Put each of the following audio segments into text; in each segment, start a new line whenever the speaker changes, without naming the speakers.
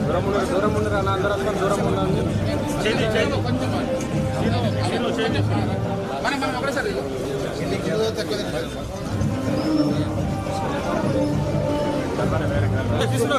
దూరం ఉండరు దూరం ఉండరు అన్న అందరూ వస్తారు దూరం ఉండండి
చేయి చేయి. చేయి చేయి. మనం మనం ఒకటేసారి తీసుకున్నా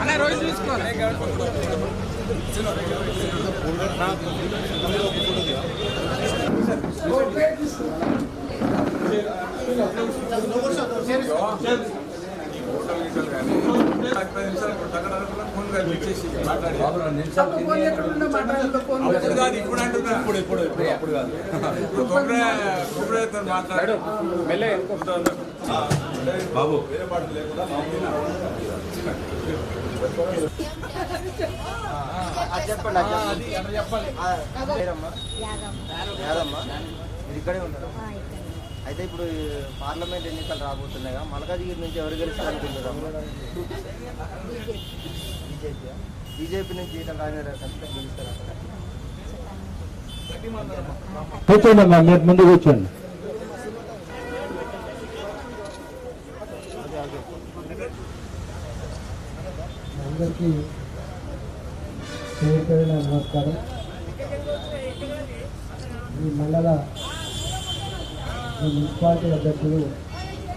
అన్న రోజు చూసుకోవాలి
ఇప్పుడు ఇప్పుడు ఇప్పుడు అప్పుడు కాదు. ఇప్పుడు కొబ్బరి కొబ్బరితో మాట్లాడు
మెల్లె.
బాబు
చెప్పండి చెప్పాలి. యాదమ్మ. మీరు ఇక్కడే ఉంటారు అయితే ఇప్పుడు పార్లమెంట్ ఎన్నికలు రాబోతున్నాయి మల్కాజిగిరి నుంచి ఎవరు గెలుస్తారనుకుంటున్నాము బీజేపీ. బీజేపీ నుంచి ఈటల రాజేంద్ర ఖచ్చితంగా గెలుస్తారు
కూర్చోండి అమ్మా మీరు ముందు కూర్చోండి. అందరికీ పేరు నమస్కారం. ఈ మండల ఈ మున్సిపాలిటీ అధ్యక్షులు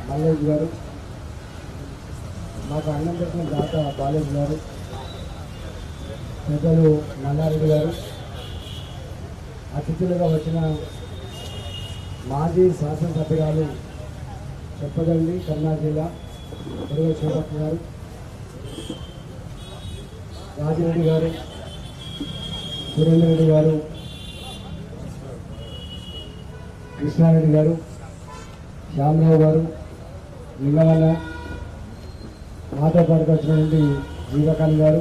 మల్లేజ్ గారు మాకు అన్నం పెట్టిన దాత బాలేజ్ గారు పెద్దలు మల్లారెడ్డి గారు అతిథులుగా వచ్చిన మాజీ శాసనసభ్యురాలు చెప్పగండి కర్నూలు జిల్లా పెరుగు చేపట్ల గారు రాజిరెడ్డి గారు సురేందర్ రెడ్డి గారు కృష్ణారెడ్డి గారు శ్యామరావు గారు నిమ్మవల్ల మాతో పాటుకు వచ్చినటువంటి జీవకాన్ గారు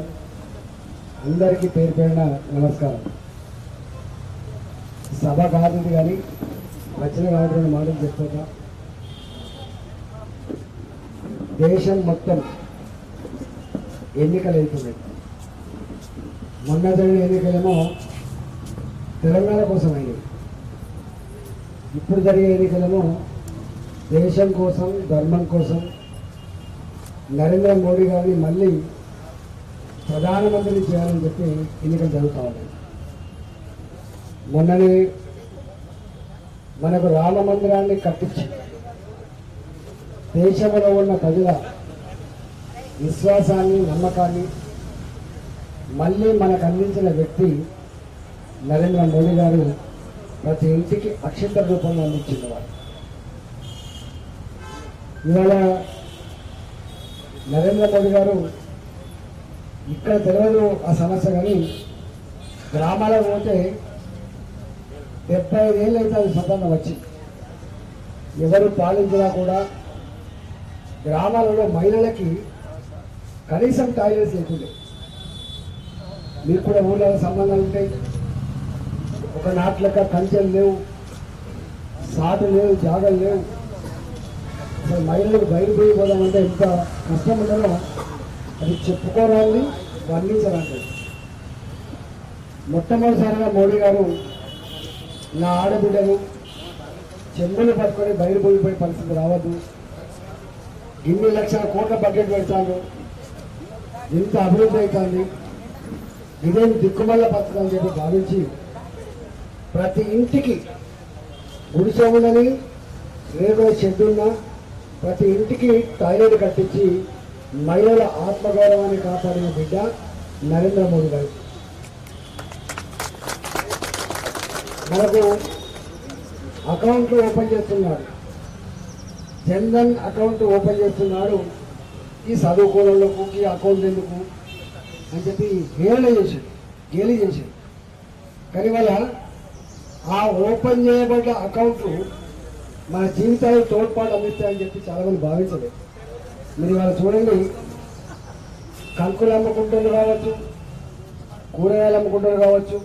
అందరికీ పేరు పేరిన నమస్కారం. సభ కాదు కానీ వచ్చిన కాబట్టి మాటలు చెప్తా దేశం మొత్తం ఎన్నికలు అవుతున్నాయి. మొన్న జరిగిన ఎన్నికలేమో తెలంగాణ కోసం అయినాయి ఇప్పుడు జరిగే ఎన్నికలేమో దేశం కోసం ధర్మం కోసం నరేంద్ర మోడీ గారిని మళ్ళీ ప్రధానమంత్రిని చేయాలని చెప్పి ఎన్నికలు జరుగుతూ ఉన్నాయి. మొన్ననే మనకు రామ మందిరాన్ని కట్టించి దేశంలో ఉన్న ప్రజల విశ్వాసాన్ని నమ్మకాన్ని మళ్ళీ మనకు అందించిన వ్యక్తి నరేంద్ర మోడీ గారు ప్రతి ఇంటికి అక్షంత రూపంలో అందించిన వారు. ఇవాళ నరేంద్ర మోడీ గారు ఇక్కడ తెలియదు ఆ సమస్య కానీ గ్రామాలకు పోతే డెబ్బై ఐదేళ్ళు అయితే అది స్వతంత్రం వచ్చి ఎవరు పాలించినా కూడా గ్రామాలలో మహిళలకి కనీసం టాయిలెట్స్ లేకుండే. మీకు కూడా ఊళ్ళో సంబంధాలు ఉంటాయి. ఒక నాట్లక కంచెలు లేవు సాటు లేవు జాగలు లేవు. అసలు మహిళలకు బయట పోయి పోదామంటే ఎంత కష్టం ఉండాలో అది చెప్పుకోరాలి వర్ణించరాలి మొట్టమొదటిసారిగా మోడీ గారు నా ఆడబిడ్డలు చెంబులు పట్టుకొని బయట పోయిపోయే పరిస్థితి రావద్దు. ఇన్ని లక్షల కోట్ల బడ్జెట్ పెడతాను ఇంత అభివృద్ధి అవుతుంది. ఇదేం దిక్కుమల్ల పథకం అని చెప్పి భావించి ప్రతి ఇంటికి గుడిసె ఉండని రేడియో షెడ్ ఉన్నా ప్రతి ఇంటికి టాయిలెట్ కట్టించి మహిళల ఆత్మగౌరవాన్ని కాపాడిన బిడ్డ నరేంద్ర మోడీ గారు. మనకు అకౌంట్లు ఓపెన్ చేస్తున్నాడు జన్ధన్ అకౌంట్ ఓపెన్ చేస్తున్నాడు ఈ చదువుకోవడంలోకి ఈ అకౌంట్ ఎందుకు అని చెప్పి హేళన చేశాడు గేలి చేశాడు కానీ వాళ్ళ ఆ ఓపెన్ చేయబడ్డ అకౌంట్ మన జీవితాలకు తోడ్పాటు అందిస్తాయని చెప్పి చాలా మంది భావించలేదు. మీరు ఇవాళ చూడండి కంకులు అమ్ముకుంటున్నారు కావచ్చు కూరగాయలు అమ్ముకుంటున్నారు కావచ్చు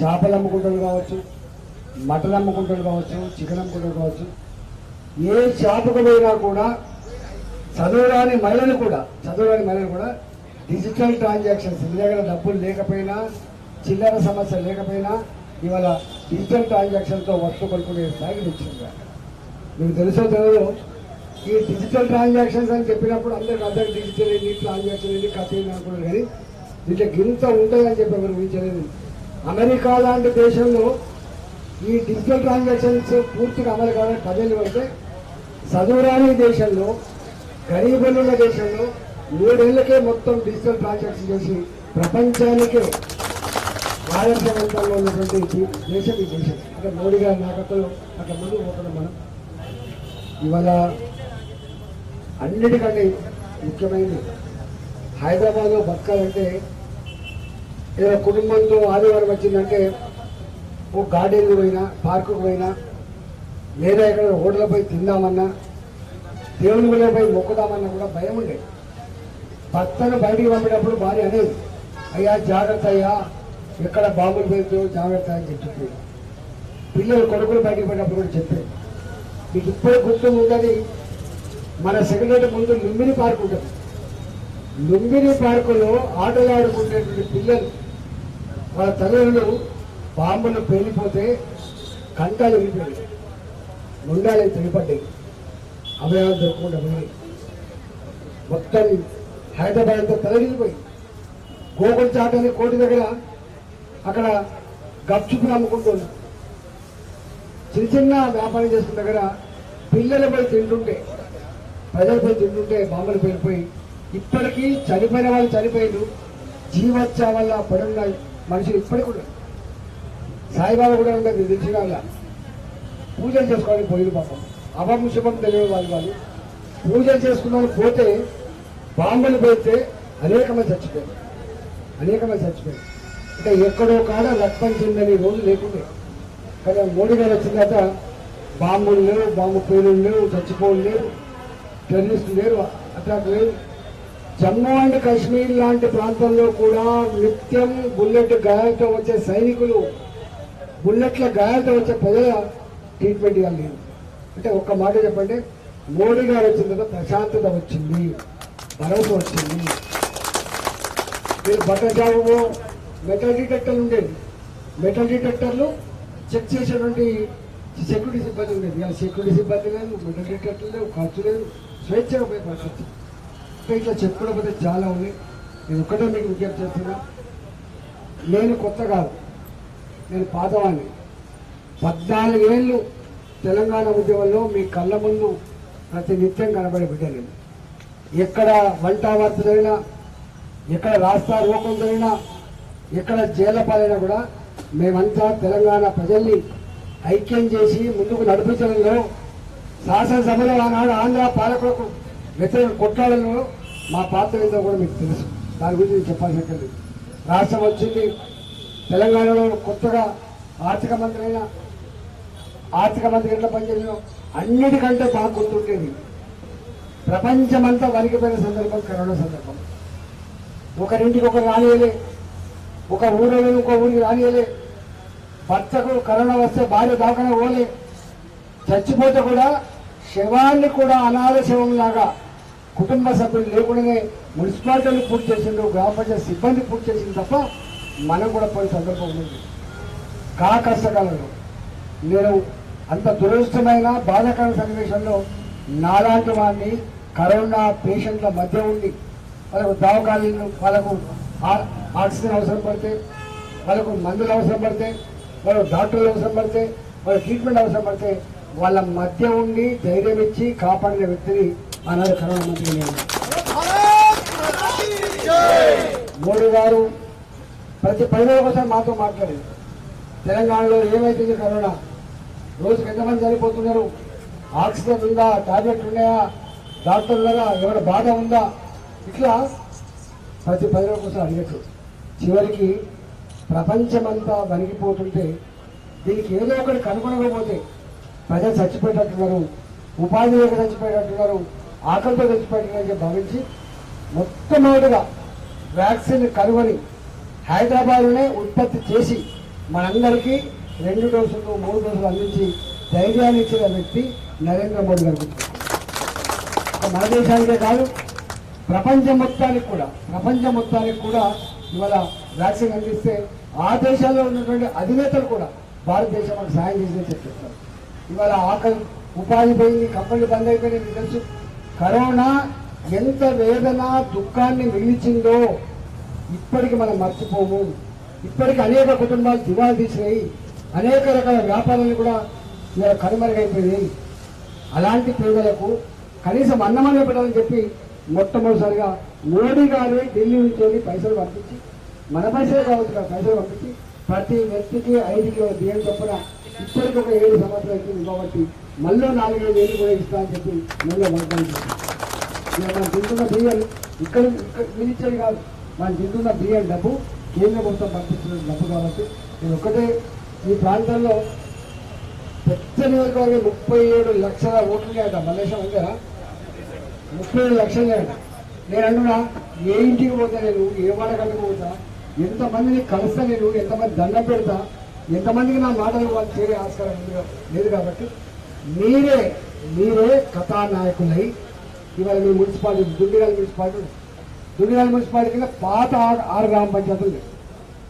చేపలు అమ్ముకుంటారు కావచ్చు మటన్ అమ్ముకుంటారు కావచ్చు చికెన్ అమ్ముకుంటారు కావచ్చు ఏ షాపుకు పోయినా కూడా చదువురాని మహిళలు కూడా చదువురాని మహిళలు కూడా డిజిటల్ ట్రాన్సాక్షన్స్ మీ దగ్గర డబ్బులు లేకపోయినా చిల్లర సమస్య లేకపోయినా ఇవాళ డిజిటల్ ట్రాన్సాక్షన్తో వస్తు కొనుక్కునే స్థాయికి తెచ్చింది మీకు తెలుసో తెలియదు ఈ డిజిటల్ ట్రాన్సాక్షన్స్ అని చెప్పినప్పుడు అందరికి అందరికి డిజిటల్ ఏంటి ట్రాన్సాక్షన్ ఏంటి కథ ఏంటి అనుకున్నారు కానీ దీంట్లో గింత ఉంటుందని చెప్పి ఎవరు ఊహించలేదు. అమెరికా లాంటి దేశంలో ఈ డిజిటల్ ట్రాన్సాక్షన్స్ పూర్తిగా అమలు కావాలని పదేళ్ళు పడితే చదువురాని దేశంలో గరీబులున్న దేశంలో మూడేళ్ళకే మొత్తం డిజిటల్ ట్రాన్సాక్షన్ చేసి ప్రపంచానికే ఆదర్శవంతంగా ఉన్నటువంటి దేశం ఈ దేశం అంటే మోడీ గారి నాయకత్వంలో అక్కడ ముందు పోతున్నాం మనం. ఇవాళ అన్నిటికంటే ముఖ్యమైనది హైదరాబాద్లో బతకాలంటే ఏదో కుటుంబంతో ఆదివారం వచ్చిందంటే ఓ గార్డెన్కి పోయినా పార్కుకు పోయినా లేదా ఎక్కడ హోటల్ పోయి తిందామన్నా దేవుని గుళ్ళపై పోయి మొక్కుదామన్నా కూడా భయం ఉండేది. భర్తను బయటికి పంపేటప్పుడు భార్య అనేది అయ్యా జాగ్రత్త అయ్యా ఎక్కడ బాంబులు పేరుతో జాగ్రత్త అని చెప్పి పిల్లలు కొడుకులు బయటకు పడినప్పుడు కూడా చెప్పారు మీకు ఇప్పుడు గుర్తు ఉందని మన సెక్రటరీ ముందు లుంబిని పార్క్ ఉంటుంది. లుంబిని పార్కులో ఆటలు ఆడుకునేటువంటి పిల్లలు వాళ్ళ తల్లిదండ్రులు బాంబులు పేలిపోతే కంటాలు విరిపోయాయి ముండాలు తెలిపడ్డాయి అభయాలు దొరకకుండా పోయి మొత్తం హైదరాబాద్ అంతా తలగిలిపోయి. గోకుల్ చాటని కోటి దగ్గర అక్కడ గప్చుపులు అమ్ముకుంటుంది. చిన్న చిన్న వ్యాపారం చేస్తున్న దగ్గర పిల్లలపై తింటుంటే ప్రజలపై తింటుంటే బాంబులు పేలిపోయి ఇప్పటికీ చనిపోయిన వాళ్ళు చనిపోయారు జీవచ్చ వల్ల పడున్న మనుషులు ఇప్పటికి కూడా సాయిబాబా కూడా ఉండదు తెలిసిన వాళ్ళ. పూజలు చేసుకోవడానికి పోయిన పాపం. అభం శుభం తెలియని వాళ్ళు వాళ్ళు. పూజలు చేసుకున్నాను పోతే బాంబులు పెడితే అనేకమంది చచ్చిపోయారు. అనేకమంది చచ్చిపోయారు. అంటే ఎక్కడో కాడ రక్తం చెందని రోజు లేకుండే. కానీ మోడీ గారు వచ్చిన తర్వాత బాంబులు లేవు బాంబు పేలులు లేవు చచ్చిపోలు లేవు టెర్రరిస్టులు లేరు అటాక్ లేవు. జమ్మూ అండ్ కాశ్మీర్ లాంటి ప్రాంతంలో కూడా నిత్యం బుల్లెట్ గాయాలతో వచ్చే సైనికులు బుల్లెట్ల గాయాలతో వచ్చే ప్రజల ట్రీట్మెంట్ ఇవ్వాలి. అంటే ఒక్క మాట చెప్పండి మోడీ గారు వచ్చిన తర్వాత ప్రశాంతత వచ్చింది భరోసా వచ్చింది. మీరు బట్టజాబు మెటల్ డిటెక్టర్లు ఉండేది. మెటల్ డిటెక్టర్లు చెక్ చేసేటువంటి సెక్యూరిటీ సిబ్బంది ఉండేది. ఇలా సెక్యూరిటీ సిబ్బంది లేదు మెటల్ డిటెక్టర్ లేవు ఖర్చు లేదు స్వేచ్ఛగా పోయి పరిస్థితి ఇట్లా ఇట్లా చెప్పుకోకపోతే చాలా ఉంది నేను ఒక్కటే మీకు విజ్ఞప్తి చేస్తున్నా. నేను కొత్త కాదు. నేను పాతవాణ్ణి. పద్నాలుగేళ్ళు తెలంగాణ ఉద్యమంలో మీ కళ్ళ ముందు ప్రతి నిత్యం కనబడే బిడ్డ ఎక్కడ వంట వార్త జరిగినా ఎక్కడ రాస్తా రూపం జరిగినా ఎక్కడ జైళ్ళ పాలైనా కూడా మేమంతా తెలంగాణ ప్రజల్ని ఐక్యం చేసి ముందుకు నడిపించడంలో శాసనసభలో ఆనాడు ఆంధ్ర పాలకులకు వ్యతిరేక కొట్లాడడంలో మా పాత్ర ఏంటో కూడా మీకు తెలుసు. దాని గురించి నేను చెప్పాల్సి రాష్ట్రం వచ్చింది. తెలంగాణలో కొత్తగా ఆర్థిక మంత్రి అయినా ఆర్థిక మంత్రి ఎట్లా పనిచేయడం అన్నిటికంటే బాగా గుర్తుండేది. ప్రపంచమంతా వణికిపోయిన సందర్భం కరోనా సందర్భం. ఒకరింటికి ఒకరు రానియలే ఒక ఊరిలో ఇంకో ఊరికి రానియలే భర్తకు కరోనా వస్తే భార్య దాకా పోలే చచ్చిపోతే కూడా శవాన్ని కూడా అనాథ శవంలాగా కుటుంబ సభ్యులు లేకుండానే మున్సిపాలిటీలు పూర్తి చేసిండు గ్రామ పంచాయతీ సిబ్బంది పూర్తి చేసింది తప్ప మనం కూడా పోయే సందర్భం ఉంది కా కష్టకాలంలో నేను అంత దురదృష్టమైన బాధాకర సన్నివేశంలో నాలాంటి వాడిని కరోనా పేషెంట్ల మధ్య ఉండి వాళ్ళకు దవాఖానీలు వాళ్ళకు ఆక్సిజన్ అవసరం పడితే వాళ్ళకు మందులు అవసరం పడితే వాళ్ళు డాక్టర్లు అవసరం పడితే వాళ్ళ ట్రీట్మెంట్ అవసరం పడితే వాళ్ళ మధ్య ఉండి ధైర్యం ఇచ్చి కాపాడిన వ్యక్తిని ఆనాడు కరోనా మంత్రి నేను. మోడీ గారు ప్రతి పదివేల రోజుల కోసం మాతో మాట్లాడేది తెలంగాణలో ఏమైతుంది కరోనా? రోజుకి ఎంతమంది చనిపోతున్నారు? ఆక్సిజన్ ఉందా? టాబ్లెట్ ఉన్నాయా? డాక్టర్ ఉన్నారా? ఎవరి బాధ ఉందా? ఇట్లా ప్రతి పది రోజుల కోసం అడిగట్టు. చివరికి ప్రపంచమంతా వణిగిపోతుంటే దీనికి ఏదో ఒకటి కనుగొనకపోతే ప్రజలు చచ్చిపోయేటట్టున్నారు ఉపాధి లేక చచ్చిపోయేటట్టున్నారు ఆకలితో చచ్చిపోయేటట్టుగా భావించి మొట్టమొదటిగా వ్యాక్సిన్ కనుగొని హైదరాబాద్లోనే ఉత్పత్తి చేసి మనందరికీ రెండు డోసులు మూడు డోసులు అందించి ధైర్యాన్ని ఇచ్చిన వ్యక్తి నరేంద్ర మోడీ గారు. మన దేశానికే కాదు ప్రపంచం మొత్తానికి కూడా ప్రపంచం మొత్తానికి కూడా ఇవాళ వ్యాక్సిన్ అందిస్తే ఆ దేశాల్లో ఉన్నటువంటి అధినేతలు కూడా భారతదేశం మనకు సాయం చేసి చెప్పేస్తారు ఇవాళ ఆకలి ఉపాధి పోయింది కంపెనీలు బంద్ అయిపోయినాయి మీకు తెలుసు. కరోనా ఎంత వేదన దుఃఖాన్ని మిగిలిచిందో ఇప్పటికి మనం మర్చిపోము. ఇప్పటికి అనేక కుటుంబాలు దివాలు తీసినాయి. అనేక రకాల వ్యాపారాలు కూడా ఇవాళ కనుమరుగైపోయినాయి. అలాంటి పేదలకు కనీసం అన్నమనే పెట్టాలని చెప్పి మొట్టమొదటిసారిగా మోడీ గారు ఢిల్లీ నుంచి వెళ్ళి పైసలు పంపించి మన పైసలు కావచ్చు పైసలు పంపించి ప్రతి వ్యక్తికి ఐదు కిలో బియ్యం చొప్పున ఇప్పటికి ఒక ఏడు సంవత్సరాలు అవుతుంది కాబట్టి మళ్ళీ నాలుగైదు వేలు కూడా ఇస్తా అని చెప్పి మళ్ళీ వాగ్దానం చేశారు. మనం తింటున్న బియ్యం ఇక్కడ ఇక్కడ మీరు ఇచ్చేది కాదు మనం తింటున్న బియ్యం డబ్బు కేంద్ర ప్రభుత్వం పంపిస్తున్న డబ్బు కాబట్టి నేను ఒకటే ఈ ప్రాంతంలో పెద్ద నియోజకవర్గం ముప్పై ఏడు లక్షల ఓట్లు ఉన్నాయట మల్లేశం అంతేనా ముప్పై ఏడు లక్షలు. నేను అంటున్నా ఏ ఇంటికి పోతా నేను ఏ వాడగట్టుకు పోతా? ఎంతమందిని కలుస్తా నేను? ఎంతమంది దండం పెడతా? ఎంతమందికి నా మాటలు వాళ్ళు చేరే ఆస్కారం లేదు కాబట్టి మీరే మీరే కథానాయకులై ఇవాళ మీ మున్సిపాలిటీ దుండిగల్ మున్సిపాలిటీ ఉంది. దుండిగల్ మున్సిపాలిటీ కింద పాత ఆరు ఆరు గ్రామ పంచాయతీలు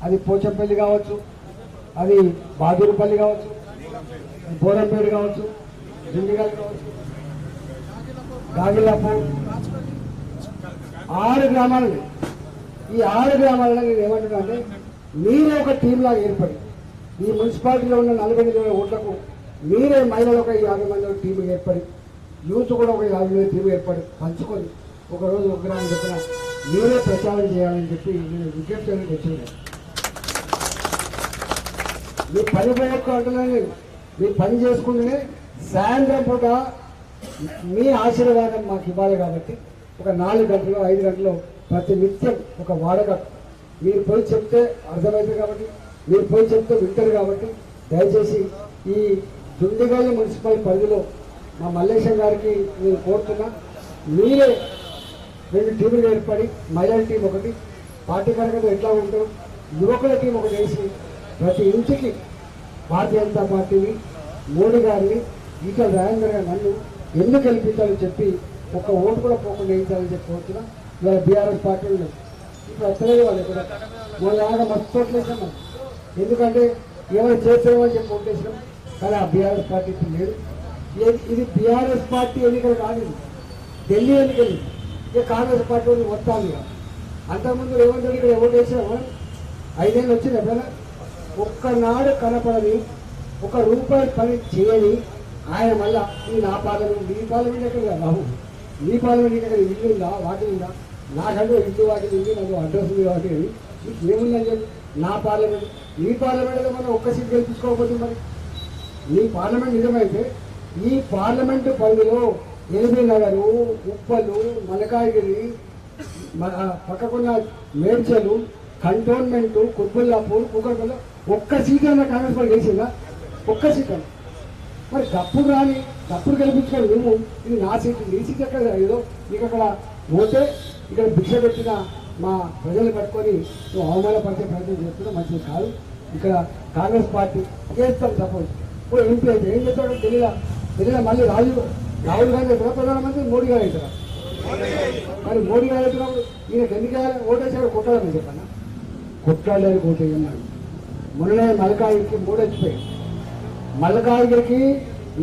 అది పోచంపల్లి కావచ్చు అది బాదూరుపల్లి కావచ్చు బోరంపేడు కావచ్చు దుండిగల్ కావచ్చు గాగిలాపూర్ ఆరు గ్రామాలని ఈ ఆరు గ్రామాలను నేను ఏమంటున్నా అంటే మీరే ఒక టీం ఏర్పడి ఈ మున్సిపాలిటీలో ఉన్న నలభై ఎనిమిది వేల ఓట్లకు మీరే మహిళలు ఒక యాభై మంది టీం ఏర్పడి యూత్ కూడా ఒక యాభై మంది టీం ఏర్పడి పంచుకొని ఒక రోజు ఒక గ్రామం చెప్పిన మీరే ప్రచారం చేయాలని చెప్పి నేను విజ్ఞప్తి చేయడానికి వచ్చింది మీ పని పోయొక్క అంటున్నాను మీ పని చేసుకుంటేనే సాయంత్రం పూట మీ ఆశీర్వాదం మాకు ఇవ్వాలి కాబట్టి ఒక నాలుగు గంటలు ఐదు గంటలు ప్రతి నిత్యం ఒక వాడక. మీరు పోయి చెప్తే అర్థమవుతుంది కాబట్టి మీరు పోయి చెప్తే వింటారు కాబట్టి దయచేసి ఈ దుండిగల్లి మున్సిపల్ పరిధిలో మా మల్లేశం గారికి నేను కోరుతున్నా. మీరే రెండు టీములు ఏర్పడి మహిళల టీం ఒకటి పార్టీ కార్యకర్తలు ఎట్లా ఉంటారు యువకుల టీం ఒకటి వేసి ప్రతి ఇంటికి భారతీయ జనతా పార్టీని మోడీ గారిని ఈటల రాజేంద్ర గారు నన్ను ఎందుకు గెలిపించాలని చెప్పి ఒక ఓటు కూడా పోకుండా వేయించాలని చెప్పి వచ్చిన ఇవాళ బీఆర్ఎస్ పార్టీ ఉంది ఇప్పుడు వస్తలేదు వాళ్ళు కూడా మొన్న ఆడ మస్తు మనం. ఎందుకంటే ఏమైనా చేస్తామో అని చెప్పి ఓటేసినాం కానీ ఆ బీఆర్ఎస్ పార్టీ ఇప్పుడు లేదు. ఇది- బీఆర్ఎస్ పార్టీ ఎన్నికలు కాలేదు ఢిల్లీ ఎన్నికలు. ఇక కాంగ్రెస్ పార్టీ వాళ్ళు వస్తాను ఇక. అంతకుముందు ఏమంటారు ఇక్కడ ఓటు వేసాము ఐదేళ్ళు వచ్చింది ఎప్పుడైనా? ఒక్కనాడు కనపడని ఒక రూపాయి పని చేయని ఆయన మళ్ళా ఈ నా పార్లమెంట్ నీ పార్లమెంట్ ఎక్కడ కదా బాబు నీ పార్లమెంట్ ఎక్కడ ఇల్లు ఉందా? వాటి ఉందా? నాకంటూ ఇల్లు వాటి ఉంది నాకు అడ్రస్ ఉంది వాటి మీకు ఏముందని చెప్పి. నా పార్లమెంట్ నీ పార్లమెంట్లో మనం ఒక్క సీట్ గెలిపించుకోకపోతే మరి? ఈ పార్లమెంట్ నిజమైతే ఈ పార్లమెంటు పరిధిలో ఎనిమిది నగరు ఉప్పలు మలకాయగిరి పక్కకున్న మేడ్చలు కంటోన్మెంటు కుర్బుల్లాపూర్ కుక్కర్పల్లి ఒక్క సీట్ అన్న కాంగ్రెస్ పార్టీ వేసిందా ఒక్క సీట్ అన్న మరి గప్పుడు రాని గప్పుడు గెలిపించుకొని నువ్వు ఇది నా సీట్ నీ సీట్ ఎక్కడ? ఏదో నీకు అక్కడ పోతే ఇక్కడ భిక్ష పెట్టిన మా ప్రజలు పట్టుకొని నువ్వు అవమానపరిచే ప్రయత్నం చేస్తున్నా మంచిది కాదు. ఇక్కడ కాంగ్రెస్ పార్టీ చేస్తాం సపోజ్. ఓ ఎంపీ అయితే ఏం చేస్తాడు తెలియదా తెలియదా మళ్ళీ రాజు రాహుల్ గాంధీ అవుతారా ప్రధానమంత్రి మోడీ గారు అవుతారా మరి మోడీ గారు అవుతున్నప్పుడు ఈయనకి ఎందుకు ఓటేసాడు కొట్టాలని చెప్పన్నా. కొట్టాలని ఓటేయన్నాడు మొన్ననే మల్కాయికి మూడు వచ్చిపోయాయి మల్కాయికి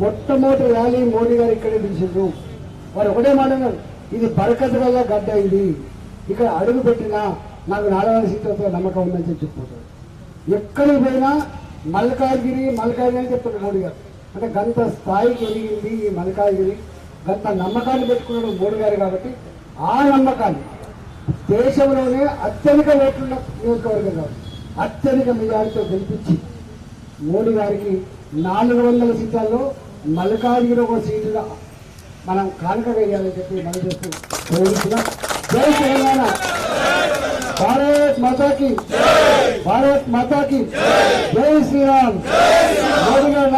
మొట్టమొదటి ర్యాలీ మోడీ గారు ఇక్కడే పిలిచిండ్రు. వారు ఒకటే మాట ఇది బరకత్ వల్ల గడ్డ అయింది ఇక్కడ అడుగు పెట్టినా నాకు నాలుగు సీట్లతో నమ్మకం ఉందని చెప్పి చెప్పిపోతాడు ఎక్కడికి పోయినా మల్కాజ్గిరి మల్కాజ్గిరి అని చెప్తాడు మోడీ గారు. అంటే గంత స్థాయికి ఎదిగింది ఈ మల్కాజ్గిరి గంత నమ్మకాన్ని పెట్టుకున్నాడు మోడీ గారు కాబట్టి ఆ నమ్మకాన్ని దేశంలోనే అత్యధిక ఓట్లున్న నియోజకవర్గం కాదు అత్యధిక మెజారిటీతో గెలిపించి మోడీ గారికి నాలుగు వందల సీట్లలో మల్కాజ్గిరి ఒక సీటుగా మనం కానుక వేయాలని చెప్పి మనం చేస్తూ కోరుతున్నాం జై తెలంగాణ! భారత్ మాతాకి భారత్ మాతాకి జై శ్రీరామ్! మోడీ గారు